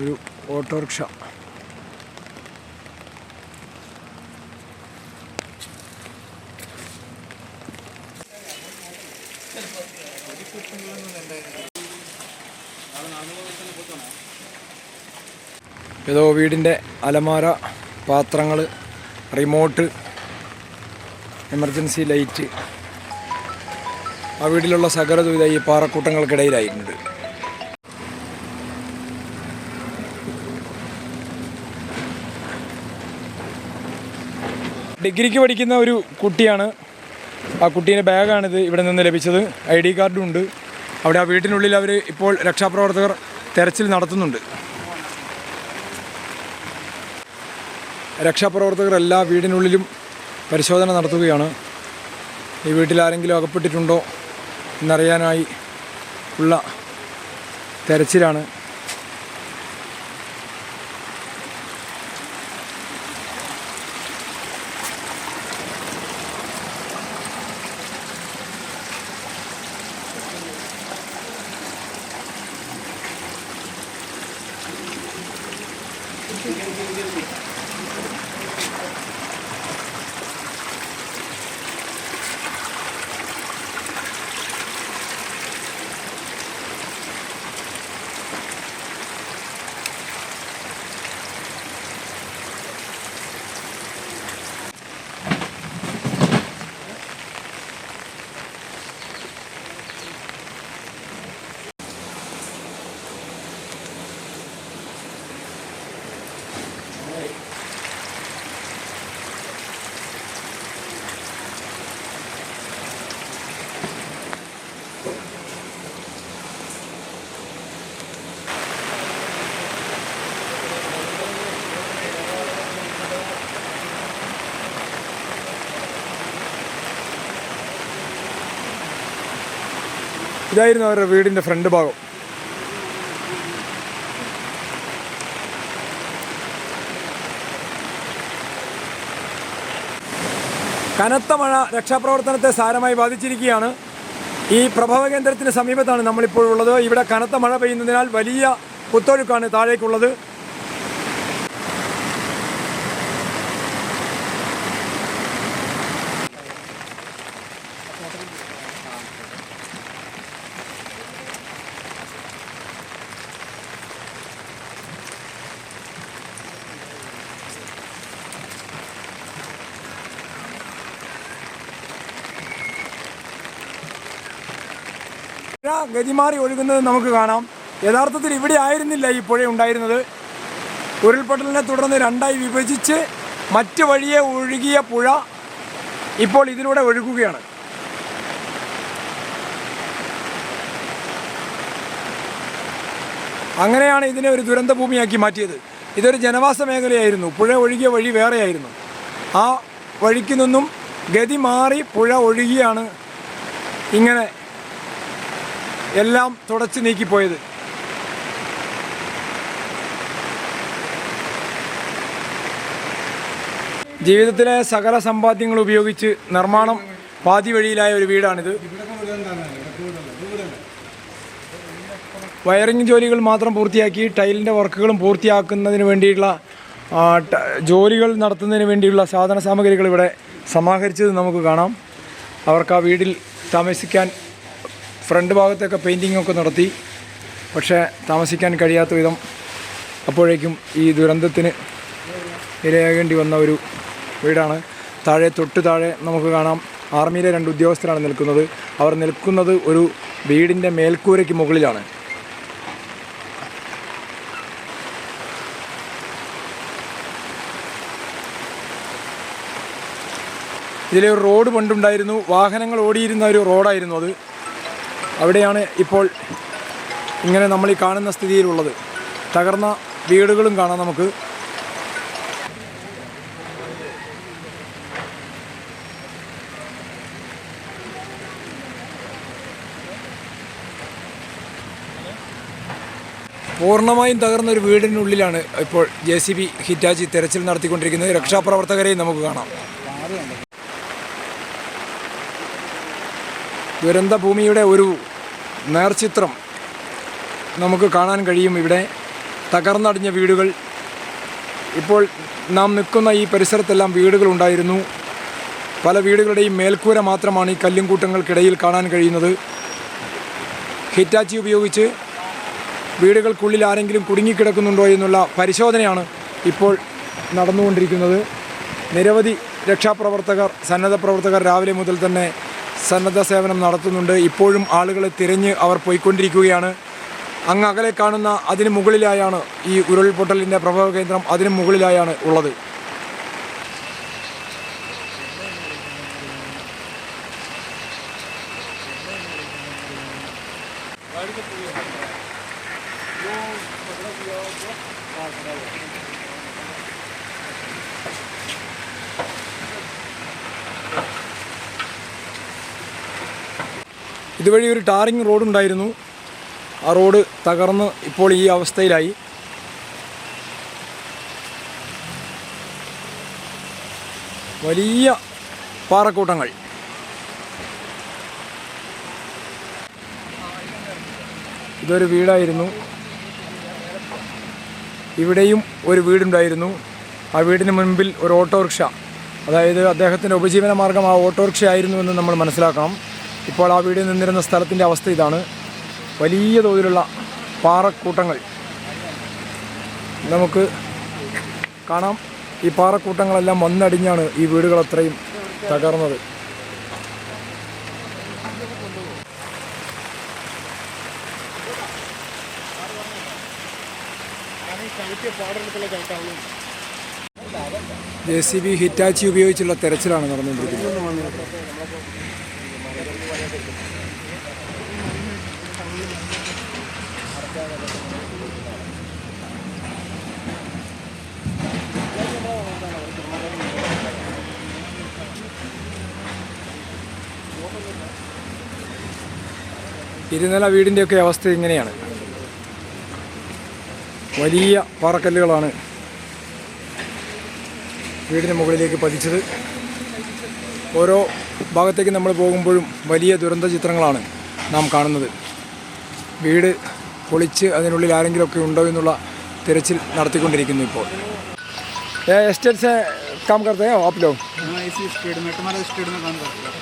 ഒരു ഓട്ടോറിക്ഷ. ഏതോ വീടിന്റെ അലമാര പാത്രങ്ങൾ റിമോട്ട് എമർജൻസി ലൈറ്റ്. ആ വീട്ടിലുള്ള സകല ദുരിത ഈ പാറക്കൂട്ടങ്ങൾക്കിടയിലായിട്ടുണ്ട്. ഡിഗ്രിക്ക് പഠിക്കുന്ന ഒരു കുട്ടിയാണ്. ആ കുട്ടീന്റെ ബാഗാണിത് ഇവിടെ നിന്ന് ലഭിച്ചത്. ഐ ഡി കാർഡും ഉണ്ട്. അവിടെ ആ വീട്ടിനുള്ളിൽ അവർ ഇപ്പോൾ രക്ഷാപ്രവർത്തകർ തെരച്ചിൽ നടത്തുന്നുണ്ട്. രക്ഷാപ്രവർത്തകർ എല്ലാ വീടിനുള്ളിലും പരിശോധന നടത്തുകയാണ്. ഈ വീട്ടിൽ ആരെങ്കിലും അകപ്പെട്ടിട്ടുണ്ടോ എന്നറിയാനായി ഉള്ള തെരച്ചിലാണ്. ഇതായിരുന്നു അവരുടെ വീടിന്റെ ഫ്രണ്ട് ഭാഗം. കനത്ത മഴ രക്ഷാപ്രവർത്തനത്തെ സാരമായി ബാധിച്ചിരിക്കുകയാണ്. ഈ പ്രഭവ കേന്ദ്രത്തിന് സമീപത്താണ് നമ്മളിപ്പോഴുള്ളത്. ഇവിടെ കനത്ത മഴ പെയ്യുന്നതിനാൽ വലിയ കുത്തൊഴുക്കാണ് താഴേക്കുള്ളത്. പുഴ ഗതിമാറി ഒഴുകുന്നത് നമുക്ക് കാണാം. യഥാർത്ഥത്തിൽ ഇവിടെ ആയിരുന്നില്ല ഈ പുഴ ഉണ്ടായിരുന്നത്. ഉരുൾപൊട്ടലിനെ തുടർന്ന് രണ്ടായി വിഭജിച്ച് മറ്റ് വഴിയെ ഒഴുകിയ പുഴ ഇപ്പോൾ ഇതിലൂടെ ഒഴുകുകയാണ്. അങ്ങനെയാണ് ഇതിനെ ഒരു ദുരന്ത ഭൂമിയാക്കി മാറ്റിയത്. ഇതൊരു ജനവാസ മേഖലയായിരുന്നു. പുഴ ഒഴുകിയ വഴി വേറെയായിരുന്നു. ആ വഴിക്ക് നിന്നും ഗതി മാറി പുഴ ഒഴുകിയാണ് ഇങ്ങനെ എല്ലാം തുടച്ചു നീക്കിപ്പോയത്. ജീവിതത്തിലെ സകല സമ്പാദ്യങ്ങൾ ഉപയോഗിച്ച് നിർമ്മാണം പാതി വഴിയിലായ ഒരു വീടാണിത്. വയറിംഗ് ജോലികൾ മാത്രം പൂർത്തിയാക്കി ടൈലിന്റെ വർക്കുകളും പൂർത്തിയാക്കുന്നതിന് വേണ്ടിയുള്ള ജോലികൾ നടത്തുന്നതിന് വേണ്ടിയുള്ള സാധന സാമഗ്രികൾ ഇവിടെ സമാഹരിച്ചത് നമുക്ക് കാണാം. അവർക്ക് ആ വീട്ടിൽ താമസിക്കാൻ ഫ്രണ്ട് ഭാഗത്തൊക്കെ പെയിന്റിങ്ങൊക്കെ നടത്തി. പക്ഷേ താമസിക്കാൻ കഴിയാത്ത വിധം അപ്പോഴേക്കും ഈ ദുരന്തത്തിന് ഇരയാകേണ്ടി വന്ന ഒരു വീടാണ്. താഴെ തൊട്ട് താഴെ നമുക്ക് കാണാം. ആർമിയിലെ രണ്ട് ഉദ്യോഗസ്ഥരാണ് നിൽക്കുന്നത്. അവർ നിൽക്കുന്നത് ഒരു വീടിന്റെ മേൽക്കൂരയ്ക്ക് മുകളിലാണ്. ഇതിലെ ഒരു റോഡ് പണ്ടുണ്ടായിരുന്നു. വാഹനങ്ങൾ ഓടിയിരുന്ന ഒരു റോഡായിരുന്നു അത്. അവിടെയാണ് ഇപ്പോൾ ഇങ്ങനെ നമ്മൾ ഈ കാണുന്ന സ്ഥിതിയിലുള്ളത്. തകർന്ന വീടുകളും കാണാം നമുക്ക്. പൂർണമായും തകർന്ന ഒരു വീടിനുള്ളിലാണ് ഇപ്പോൾ ജെ സി ബി ഹിറ്റാച്ചി തെരച്ചിൽ നടത്തിക്കൊണ്ടിരിക്കുന്നത്. രക്ഷാപ്രവർത്തകരെയും നമുക്ക് കാണാം. ദുരന്ത ഭൂമിയുടെ ഒരു നേർചിത്രം നമുക്ക് കാണാൻ കഴിയും ഇവിടെ. തകർന്നടിഞ്ഞ വീടുകൾ. ഇപ്പോൾ നാം നിൽക്കുന്ന ഈ പരിസരത്തെല്ലാം വീടുകളുണ്ടായിരുന്നു പല വീടുകളുടെയും മേൽക്കൂര മാത്രമാണ് ഈ കല്ലും കൂട്ടങ്ങൾക്കിടയിൽ കാണാൻ കഴിയുന്നത്. ഹിറ്റാച്ചി ഉപയോഗിച്ച് വീടുകൾക്കുള്ളിൽ ആരെങ്കിലും കുടുങ്ങിക്കിടക്കുന്നുണ്ടോ എന്നുള്ള പരിശോധനയാണ് ഇപ്പോൾ നടന്നുകൊണ്ടിരിക്കുന്നത്. നിരവധി രക്ഷാപ്രവർത്തകർ സന്നദ്ധ പ്രവർത്തകർ രാവിലെ മുതൽ തന്നെ സന്നദ്ധ സേവനം നടത്തുന്നുണ്ട്. ഇപ്പോഴും ആളുകളെ തിരഞ്ഞ് അവർ പോയിക്കൊണ്ടിരിക്കുകയാണ്. അങ്ങ് അകലെ കാണുന്ന അതിന് മുകളിലായാണ് ഈ ഉരുൾപൊട്ടലിന്റെ പ്രഭവ കേന്ദ്രം അതിന് മുകളിലായാണ് ഉള്ളത്. ഇതുവഴി ഒരു ടാറിങ് റോഡുണ്ടായിരുന്നു ആ റോഡ് തകർന്ന് ഇപ്പോൾ ഈ അവസ്ഥയിലായി. വലിയ പാറക്കൂട്ടങ്ങൾ. ഇതൊരു വീടായിരുന്നു. ഇവിടെയും ഒരു വീടുണ്ടായിരുന്നു. ആ വീടിന് മുൻപിൽ ഒരു ഓട്ടോറിക്ഷ. അതായത് അദ്ദേഹത്തിന്റെ ഉപജീവന മാർഗം ആ ഓട്ടോറിക്ഷ ആയിരുന്നു എന്ന് നമ്മൾ മനസ്സിലാക്കണം. ഇപ്പോൾ ആ വീട് നിന്നിരുന്ന സ്ഥലത്തിന്റെ അവസ്ഥ ഇതാണ്. വലിയ തോതിലുള്ള പാറക്കൂട്ടങ്ങൾ. നമുക്ക് കാണാം. ഈ പാറക്കൂട്ടങ്ങളെല്ലാം വന്നടിഞ്ഞാണ് ഈ വീടുകൾ അത്രയും തകർന്നത്. ജെ സി ബി ഹിറ്റാച്ചി ഉപയോഗിച്ചുള്ള തെരച്ചിലാണ് നടന്നുകൊണ്ടിരിക്കുന്നത്. ഇരുനില വീടിന്റെയൊക്കെ അവസ്ഥ ഇങ്ങനെയാണ്. വലിയ പാറക്കല്ലുകളാണ് വീടിന് മുകളിലേക്ക് പതിച്ചത്. ഓരോ ഭാഗത്തേക്ക് നമ്മൾ പോകുമ്പോഴും വലിയ ദുരന്ത ചിത്രങ്ങളാണ് നാം കാണുന്നത് വീട് പൊളിച്ച് അതിനുള്ളിൽ ആരെങ്കിലുമൊക്കെ ഉണ്ടോ എന്നുള്ള തിരച്ചിൽ നടത്തിക്കൊണ്ടിരിക്കുന്നു ഇപ്പോൾ എസ്റ്റേറ്റ് से काम करते हैं आप लोग हाँ इसी स्पीड में तुम्हारा स्पीड में काम करते हैं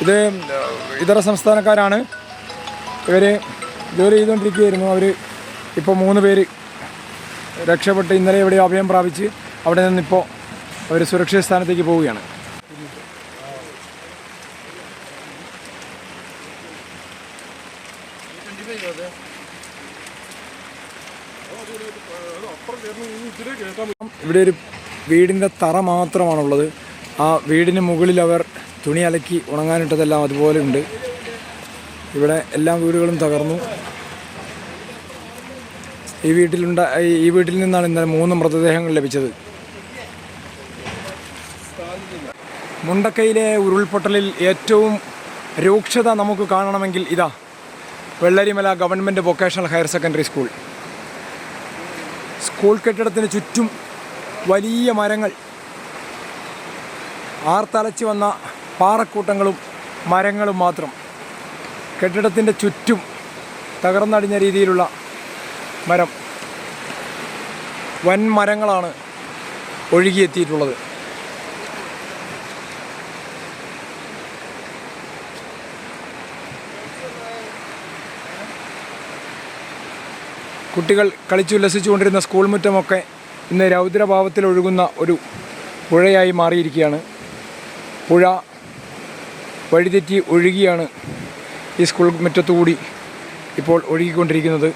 ഇത് ഇതര സംസ്ഥാനക്കാരാണ് ഇവർ ജോലി ചെയ്തുകൊണ്ടിരിക്കുകയായിരുന്നു അവർ ഇപ്പോൾ മൂന്ന് പേര് രക്ഷപ്പെട്ട് ഇന്നലെ ഇവിടെ അഭയം പ്രാപിച്ച് അവിടെ നിന്നിപ്പോൾ അവർ സുരക്ഷിത സ്ഥാനത്തേക്ക് പോവുകയാണ് ഇവിടെ ഒരു വീടിന്റെ തറ മാത്രമാണുള്ളത്. ആ വീടിന് മുകളിൽ അവർ തുണി അലക്കി ഉണങ്ങാനിട്ടതെല്ലാം അതുപോലെ ഉണ്ട്. ഇവിടെ എല്ലാ വീടുകളും തകർന്നു. ഈ വീട്ടിലുണ്ട ഈ- വീട്ടിൽ നിന്നാണ് ഇന്നലെ മൂന്ന് മൃതദേഹങ്ങൾ ലഭിച്ചത്. മുണ്ടക്കയിലെ ഉരുൾപൊട്ടലിൽ ഏറ്റവും രൂക്ഷത നമുക്ക് കാണണമെങ്കിൽ ഇതാ Vellarimala government vocational higher secondary school. School കെട്ടിടത്തിന് ചുറ്റും വലിയ മരങ്ങൾ. ആർത്തലച്ച് വന്ന പാറക്കൂട്ടങ്ങളും മരങ്ങളും മാത്രം. കെട്ടിടത്തിന്റെ ചുറ്റും തകർന്നടിഞ്ഞ രീതിയിലുള്ള മരം. വൻ മരങ്ങളാണ് ഒഴുകിയെത്തിയിട്ടുള്ളത്. കുട്ടികൾ കളിച്ചുല്ലസിച്ചുകൊണ്ടിരുന്ന സ്കൂൾ മുറ്റമൊക്കെ ഇന്ന് രൗദ്രഭാവത്തിൽ ഒഴുകുന്ന ഒരു പുഴയായി മാറിയിരിക്കുകയാണ്. പുഴ വഴിതെറ്റി ഒഴുകിയാണ് ഈ സ്കൂൾ മുറ്റത്തുകൂടി ഇപ്പോൾ ഒഴുകിക്കൊണ്ടിരിക്കുന്നത്.